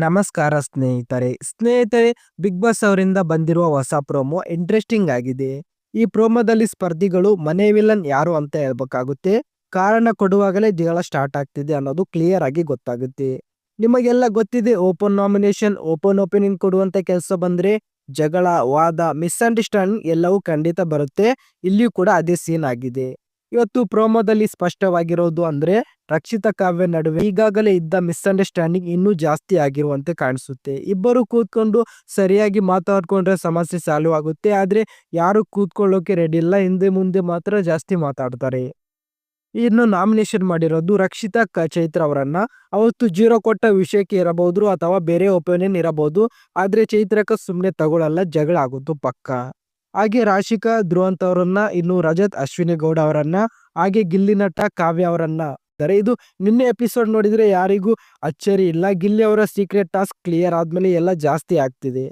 ನಮಸ್ಕಾರ ಸ್ನೇಹಿತರೆ. ಸ್ನೇಹಿತರೆ ಬಿಗ್ ಬಾಸ್ ಅವರಿಂದ ಬಂದಿರುವ ಹೊಸ ಪ್ರೋಮೋ ಇಂಟ್ರೆಸ್ಟಿಂಗ್ ಆಗಿದೆ. ಈ ಪ್ರೋಮೋದಲ್ಲಿ ಸ್ಪರ್ಧಿಗಳು ಮನೆ ವಿಲನ್ ಯಾರು ಅಂತ ಹೇಳ್ಬೇಕಾಗುತ್ತೆ. ಕಾರಣ ಕೊಡುವಾಗಲೇ ಜಗಳ ಸ್ಟಾರ್ಟ್ ಆಗ್ತಿದೆ ಅನ್ನೋದು ಕ್ಲಿಯರ್ ಆಗಿ ಗೊತ್ತಾಗುತ್ತೆ. ನಿಮಗೆಲ್ಲ ಗೊತ್ತಿದೆ ಓಪನ್ ನಾಮಿನೇಷನ್ ಓಪನ್ ಓಪನಿಂಗ್ ಕೊಡುವಂತ ಕೆಲಸ ಬಂದ್ರೆ ಜಗಳ, ವಾದ ಮಿಸ್ಅಂಡರ್ಸ್ಟ್ಯಾಂಡಿಂಗ್ ಎಲ್ಲವೂ ಖಂಡಿತ ಬರುತ್ತೆ. ಇಲ್ಲಿಯೂ ಕೂಡ ಅದೇ ಸೀನ್ ಆಗಿದೆ. ಇವತ್ತು ಪ್ರೋಮೋದಲ್ಲಿ ಸ್ಪಷ್ಟವಾಗಿರೋದು ಅಂದ್ರೆ ರಕ್ಷಿತ ಕಾವ್ಯ ನಡುವೆ ಈಗಾಗಲೇ ಇದ್ದ ಮಿಸ್ಅಂಡರ್ಸ್ಟ್ಯಾಂಡಿಂಗ್ ಇನ್ನೂ ಜಾಸ್ತಿ ಆಗಿರುವಂತೆ ಕಾಣಿಸುತ್ತೆ. ಇಬ್ಬರು ಕೂತ್ಕೊಂಡು ಸರಿಯಾಗಿ ಮಾತಾಡ್ಕೊಂಡ್ರೆ ಸಮಸ್ಯೆ ಸಾಲ್ವ್ ಆಗುತ್ತೆ. ಆದ್ರೆ ಯಾರು ಕೂತ್ಕೊಳ್ಳೋಕೆ ರೆಡಿ ಇಲ್ಲ. ಹಿಂದೆ ಮುಂದೆ ಮಾತ್ರ ಜಾಸ್ತಿ ಮಾತಾಡ್ತಾರೆ. ಇನ್ನು ನಾಮಿನೇಷನ್ ಮಾಡಿರೋದು ರಕ್ಷಿತಾ ಕ ಚೈತ್ರ ಅವರನ್ನ. ಅವತ್ತು ಜೀರೋ ಕೊಟ್ಟ ವಿಷಯಕ್ಕೆ ಇರಬಹುದು ಅಥವಾ ಬೇರೆ ಒಪಿನಿಯನ್ ಇರಬಹುದು. ಆದ್ರೆ ಚೈತ್ರಕ್ಕೆ ಸುಮ್ಮನೆ ತಗೊಳ್ಳಲ್ಲ ಜಗಳ ಆಗೋದು ಪಕ್ಕ. ಹಾಗೆ ರಾಶಿಕಾ ಧ್ರುವಂತ್ ಅವರನ್ನ, ಇನ್ನು ರಜತ್, ಅಶ್ವಿನಿ ಗೌಡ ಅವರನ್ನ, ಹಾಗೆ ಗಿಲ್ಲಿ ನಟ ಕಾವ್ಯ ಅವರನ್ನ ಇದ್ದಾರೆ. ಇದು ನಿನ್ನೆ ಎಪಿಸೋಡ್ ನೋಡಿದ್ರೆ ಯಾರಿಗೂ ಅಚ್ಚರಿ ಇಲ್ಲ. ಗಿಲ್ಲಿ ಅವರ ಸೀಕ್ರೆಟ್ ಟಾಸ್ಕ್ ಕ್ಲಿಯರ್ ಆದ್ಮೇಲೆ ಎಲ್ಲ ಜಾಸ್ತಿ ಆಗ್ತಿದೆ.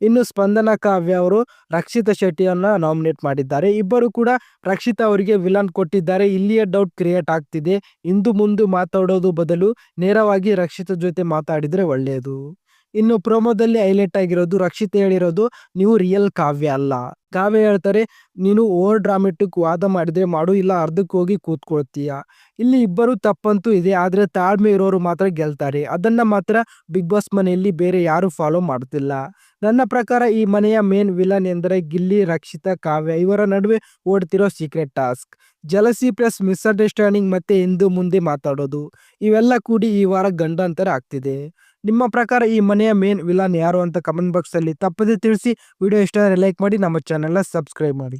ಇನ್ನು ಸ್ಪಂದನ ಕಾವ್ಯ ಅವರು ರಕ್ಷಿತಾ ಶೆಟ್ಟಿಯನ್ನ ನಾಮಿನೇಟ್ ಮಾಡಿದ್ದಾರೆ. ಇಬ್ಬರು ಕೂಡ ರಕ್ಷಿತಾ ಅವರಿಗೆ ವಿಲನ್ ಕೊಟ್ಟಿದ್ದಾರೆ. ಇಲ್ಲಿಯೇ ಡೌಟ್ ಕ್ರಿಯೇಟ್ ಆಗ್ತಿದೆ. ಇಂದು ಮುಂದೆ ಮಾತಾಡೋದು ಬದಲು ನೇರವಾಗಿ ರಕ್ಷಿತಾ ಜೊತೆ ಮಾತಾಡಿದ್ರೆ ಒಳ್ಳೆಯದು ಇನ್ನು ಪ್ರೋಮೋದಲ್ಲಿ ಹೈಲೈಟ್ ಆಗಿರೋದು ರಕ್ಷಿತ್ ಹೇಳಿರೋದು ನೀವು ರಿಯಲ್ ಕಾವ್ಯ ಅಲ್ಲ. ಕಾವ್ಯ ಹೇಳ್ತಾರೆ, ನೀನು ಓವರ್ ಡ್ರಾಮೆಟಿಕ್ ವಾದ ಮಾಡಿದ್ರೆ ಮಾಡು, ಇಲ್ಲ ಅರ್ಧಕ್ಕೆ ಹೋಗಿ ಕೂತ್ಕೊಳ್ತೀಯ. ಇಲ್ಲಿ ಇಬ್ಬರು ತಪ್ಪಂತೂ ಇದೆ, ಆದರೆ ತಾಳ್ಮೆ ಇರೋರು ಮಾತ್ರ ಗೆಲ್ತಾರೆ. ಅದನ್ನು ಮಾತ್ರ ಬಿಗ್ ಬಾಸ್ ಮನೆಯಲ್ಲಿ ಬೇರೆ ಯಾರು ಫಾಲೋ ಮಾಡ್ತಿಲ್ಲ. ನನ್ನ ಪ್ರಕಾರ ಈ ಮನೆಯ ಮೇನ್ ವಿಲನ್ ಎಂದರೆ ಗಿಲ್ಲಿ, ರಕ್ಷಿತಾ, ಕಾವ್ಯ. ಇವರ ನಡುವೆ ಓಡ್ತಿರೋ secret task. Jealousy plus misunderstanding ಮತ್ತೆ ಹಿಂದೂ ಮುಂದೆ ಮಾತಾಡೋದು. ಇವೆಲ್ಲ ಕೂಡಿ ಈ ವಾರ ಗಂಡಾಂತರ ಆಗ್ತಿದೆ. ನಿಮ್ಮ ಪ್ರಕಾರ ಈ ಮನೆಯ ಮೇನ್ ವಿಲನ್ ಯಾರು ಅಂತ ಕಮೆಂಟ್ ಬಾಕ್ಸ್ ಅಲ್ಲಿ ತಪ್ಪದೆ ತಿಳಿಸಿ. ವಿಡಿಯೋ ಇಷ್ಟ ಲೈಕ್ ಮಾಡಿ, ನಮ್ಮ ಚಾನೆಲ್ನ ಸಬ್ಸ್ಕ್ರೈಬ್ ಮಾಡಿ.